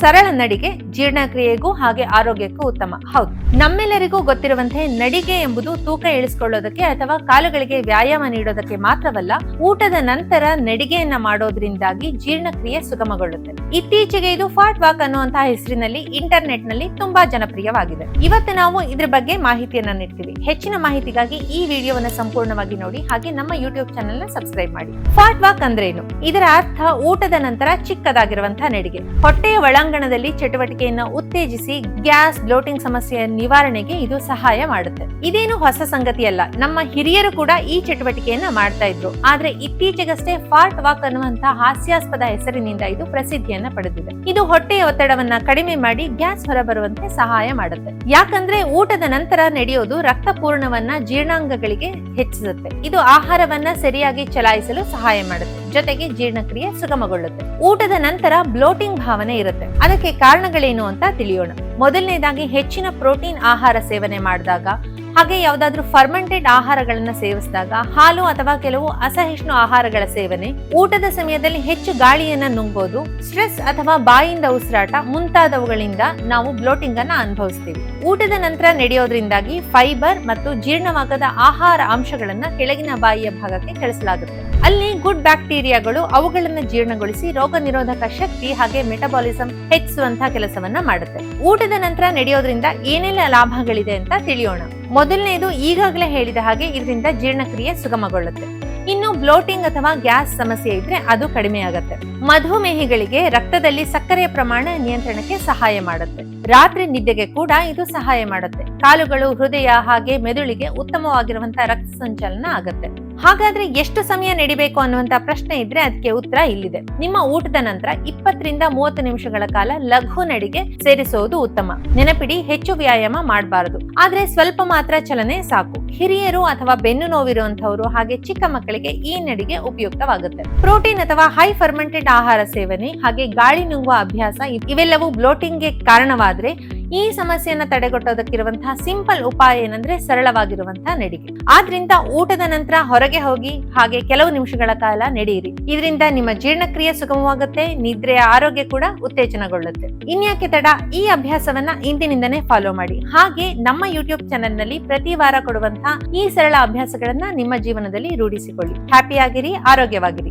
ಸರಳ ನಡಿಗೆ ಜೀರ್ಣಕ್ರಿಯೆಗೂ ಹಾಗೆ ಆರೋಗ್ಯಕ್ಕೂ ಉತ್ತಮ. ಹೌದು. ನಮ್ಮೆಲ್ಲರಿಗೂ ಗೊತ್ತಿರುವಂತೆ ನಡಿಗೆ ಎಂಬುದು ತೂಕ ಇಳಿಸ್ಕೊಳ್ಳೋದಕ್ಕೆ ಅಥವಾ ಕಾಲುಗಳಿಗೆ ವ್ಯಾಯಾಮ ನೀಡೋದಕ್ಕೆ ಮಾತ್ರವಲ್ಲ, ಊಟದ ನಂತರ ನಡಿಗೆಯನ್ನ ಮಾಡೋದ್ರಿಂದಾಗಿ ಜೀರ್ಣಕ್ರಿಯೆ ಸುಗಮಗೊಳ್ಳುತ್ತದೆ ಇತ್ತೀಚೆಗೆ ಇದು ಫಾಟ್ ವಾಕ್ ಅನ್ನುವಂತಹ ಹೆಸರಿನಲ್ಲಿ ಇಂಟರ್ನೆಟ್ನಲ್ಲಿ ತುಂಬಾ ಜನಪ್ರಿಯವಾಗಿದೆ. ಇವತ್ತು ನಾವು ಇದ್ರ ಬಗ್ಗೆ ಮಾಹಿತಿಯನ್ನ ನೀಡ್ತೀವಿ. ಹೆಚ್ಚಿನ ಮಾಹಿತಿಗಾಗಿ ಈ ವಿಡಿಯೋವನ್ನ ಸಂಪೂರ್ಣವಾಗಿ ನೋಡಿ, ಹಾಗೆ ನಮ್ಮ ಯೂಟ್ಯೂಬ್ ಚಾನೆಲ್ನ ಸಬ್ಸ್ಕ್ರೈಬ್ ಮಾಡಿ. ಫಾಟ್ ವಾಕ್ ಅಂದ್ರೇನು? ಇದರ ಅರ್ಥ ಊಟದ ನಂತರ ಚಿಕ್ಕದಾಗಿರುವಂತಹ ನಡಿಗೆ. ಹೊಟ್ಟೆಯ ಒಳಾಂಗಣದಲ್ಲಿ ಚಟುವಟಿಕೆಯನ್ನು ಉತ್ತೇಜಿಸಿ ಗ್ಯಾಸ್ ಬ್ಲೋಟಿಂಗ್ ಸಮಸ್ಯೆಯ ನಿವಾರಣೆಗೆ ಇದು ಸಹಾಯ ಮಾಡುತ್ತೆ. ಇದೇನು ಹೊಸ ಸಂಗತಿಯಲ್ಲ, ನಮ್ಮ ಹಿರಿಯರು ಕೂಡ ಈ ಚಟುವಟಿಕೆಯನ್ನ ಮಾಡ್ತಾ ಇದ್ರು. ಆದ್ರೆ ಇತ್ತೀಚೆಗಷ್ಟೇ ಫಾರ್ಟ್ ವಾಕ್ ಅನ್ನುವಂತಹ ಹಾಸ್ಯಾಸ್ಪದ ಹೆಸರಿನಿಂದ ಇದು ಪ್ರಸಿದ್ಧಿಯನ್ನ ಪಡೆದಿದೆ. ಇದು ಹೊಟ್ಟೆಯ ಒತ್ತಡವನ್ನ ಕಡಿಮೆ ಮಾಡಿ ಗ್ಯಾಸ್ ಹೊರಬರುವಂತೆ ಸಹಾಯ ಮಾಡುತ್ತೆ. ಯಾಕಂದ್ರೆ ಊಟದ ನಂತರ ನಡೆಯೋದು ರಕ್ತಪೂರ್ಣವನ್ನ ಜೀರ್ಣಾಂಗಗಳಿಗೆ ಹೆಚ್ಚಿಸುತ್ತೆ. ಇದು ಆಹಾರವನ್ನ ಸರಿಯಾಗಿ ಚಲಾಯಿಸಲು ಸಹಾಯ ಮಾಡುತ್ತೆ. ಜೊತೆಗೆ ಜೀರ್ಣಕ್ರಿಯೆ ಸುಗಮಗೊಳ್ಳುತ್ತೆ. ಊಟದ ನಂತರ ಬ್ಲೋಟಿಂಗ್ ಭಾವನೆ ಇರುತ್ತೆ. ಅದಕ್ಕೆ ಕಾರಣಗಳೇನು ಅಂತ ತಿಳಿಯೋಣ. ಮೊದಲನೇದಾಗಿ ಹೆಚ್ಚಿನ ಪ್ರೋಟೀನ್ ಆಹಾರ ಸೇವನೆ ಮಾಡಿದಾಗ, ಹಾಗೆ ಯಾವ್ದಾದ್ರು ಫರ್ಮೆಂಟೆಡ್ ಆಹಾರಗಳನ್ನ ಸೇವಿಸಿದಾಗ, ಹಾಲು ಅಥವಾ ಕೆಲವು ಅಸಹಿಷ್ಣು ಆಹಾರಗಳ ಸೇವನೆ, ಊಟದ ಸಮಯದಲ್ಲಿ ಹೆಚ್ಚು ಗಾಳಿಯನ್ನ ನುಂಗೋದು ಸ್ಟ್ರೆಸ್ ಅಥವಾ ಬಾಯಿಂದ ಉಸಿರಾಟ ಮುಂತಾದವುಗಳಿಂದ ನಾವು ಬ್ಲೋಟಿಂಗ್ ಅನ್ನ ಅನುಭವಿಸ್ತೀವಿ. ಊಟದ ನಂತರ ನಡೆಯೋದ್ರಿಂದಾಗಿ ಫೈಬರ್ ಮತ್ತು ಜೀರ್ಣವಾಗದ ಆಹಾರ ಅಂಶಗಳನ್ನ ಕೆಳಗಿನ ಬಾಯಿಯ ಭಾಗಕ್ಕೆ ಕಳಿಸಲಾಗುತ್ತೆ. ಅಲ್ಲಿ ಗುಡ್ ಬ್ಯಾಕ್ಟೀರಿಯಾಗಳು ಅವುಗಳನ್ನ ಜೀರ್ಣಗೊಳಿಸಿ ರೋಗ ನಿರೋಧಕ ಶಕ್ತಿ ಹಾಗೆ ಮೆಟಬಾಲಿಸಂ ಹೆಚ್ಚಿಸುವಂತಹ ಕೆಲಸವನ್ನ ಮಾಡುತ್ತೆ. ಊಟದ ನಂತರ ನಡೆಯೋದ್ರಿಂದ ಏನೆಲ್ಲ ಲಾಭಗಳಿದೆ ಅಂತ ತಿಳಿಯೋಣ. ಮೊದಲನೇದು ಈಗಾಗಲೇ ಹೇಳಿದ ಹಾಗೆ ಇದರಿಂದ ಜೀರ್ಣಕ್ರಿಯೆ ಸುಗಮಗೊಳ್ಳುತ್ತೆ. ಇನ್ನು ಬ್ಲೋಟಿಂಗ್ ಅಥವಾ ಗ್ಯಾಸ್ ಸಮಸ್ಯೆ ಇದ್ರೆ ಅದು ಕಡಿಮೆ ಆಗುತ್ತೆ. ಮಧುಮೇಹಿಗಳಿಗೆ ರಕ್ತದಲ್ಲಿ ಸಕ್ಕರೆಯ ಪ್ರಮಾಣ ನಿಯಂತ್ರಣಕ್ಕೆ ಸಹಾಯ ಮಾಡುತ್ತೆ. ರಾತ್ರಿ ನಿದ್ದೆಗೆ ಕೂಡ ಇದು ಸಹಾಯ ಮಾಡುತ್ತೆ. ಕಾಲುಗಳು, ಹೃದಯ ಹಾಗೆ ಮೆದುಳಿಗೆ ಉತ್ತಮವಾಗಿರುವಂತಹ ರಕ್ತ ಸಂಚಲನ ಆಗುತ್ತೆ. ಹಾಗಾದ್ರೆ ಎಷ್ಟು ಸಮಯ ನಡಿಬೇಕು ಅನ್ನುವಂತ ಪ್ರಶ್ನೆ ಇದ್ರೆ ಅದಕ್ಕೆ ಉತ್ತರ ಇಲ್ಲಿದೆ. ನಿಮ್ಮ ಊಟದ ನಂತರ ಇಪ್ಪತ್ತರಿಂದ ಮೂವತ್ತು ನಿಮಿಷಗಳ ಕಾಲ ಲಘು ನಡಿಗೆ ಸೇರಿಸುವುದು ಉತ್ತಮ. ನೆನಪಿಡಿ, ಹೆಚ್ಚು ವ್ಯಾಯಾಮ ಮಾಡಬಾರದು. ಆದ್ರೆ ಸ್ವಲ್ಪ ಮಾತ್ರ ಚಲನೆ ಸಾಕು. ಹಿರಿಯರು ಅಥವಾ ಬೆನ್ನು ನೋವಿರುವಂತಹವರು ಹಾಗೆ ಚಿಕ್ಕ ಮಕ್ಕಳಿಗೆ ಈ ನಡಿಗೆ ಉಪಯುಕ್ತವಾಗುತ್ತೆ. ಪ್ರೋಟೀನ್ ಅಥವಾ ಹೈ ಫರ್ಮೆಂಟೆಡ್ ಆಹಾರ ಸೇವನೆ ಹಾಗೆ ಗಾಳಿ ನುಂಗುವ ಅಭ್ಯಾಸ ಇವೆಲ್ಲವೂ ಇವೆಲ್ಲವೂ ಬ್ಲೋಟಿಂಗ್ಗೆ ಕಾರಣವಾದ್ರೆ ಈ ಸಮಸ್ಯೆಯನ್ನ ತಡೆಗಟ್ಟೋದಕ್ಕಿರುವಂತಹ ಸಿಂಪಲ್ ಉಪಾಯ ಏನಂದ್ರೆ ಸರಳವಾಗಿರುವಂತಹ ನಡಿಗೆ. ಆದ್ರಿಂದ ಊಟದ ನಂತರ ಹೊರಗೆ ಹೋಗಿ ಹಾಗೆ ಕೆಲವು ನಿಮಿಷಗಳ ಕಾಲ ನಡೆಯಿರಿ ಇದರಿಂದ ನಿಮ್ಮ ಜೀರ್ಣಕ್ರಿಯೆ ಸುಗಮವಾಗುತ್ತೆ, ನಿದ್ರೆಯ ಆರೋಗ್ಯ ಕೂಡ ಉತ್ತೇಜನಗೊಳ್ಳುತ್ತೆ. ಇನ್ಯಾಕೆ ತಡ? ಈ ಅಭ್ಯಾಸವನ್ನ ಇಂದಿನಿಂದನೇ ಫಾಲೋ ಮಾಡಿ. ಹಾಗೆ ನಮ್ಮ ಯೂಟ್ಯೂಬ್ ಚಾನೆಲ್ನಲ್ಲಿ ಪ್ರತಿ ವಾರ ಕೊಡುವಂತಹ ಈ ಸರಳ ಅಭ್ಯಾಸಗಳನ್ನ ನಿಮ್ಮ ಜೀವನದಲ್ಲಿ ರೂಢಿಸಿಕೊಳ್ಳಿ. ಹ್ಯಾಪಿಯಾಗಿರಿ ಆರೋಗ್ಯವಾಗಿರಿ.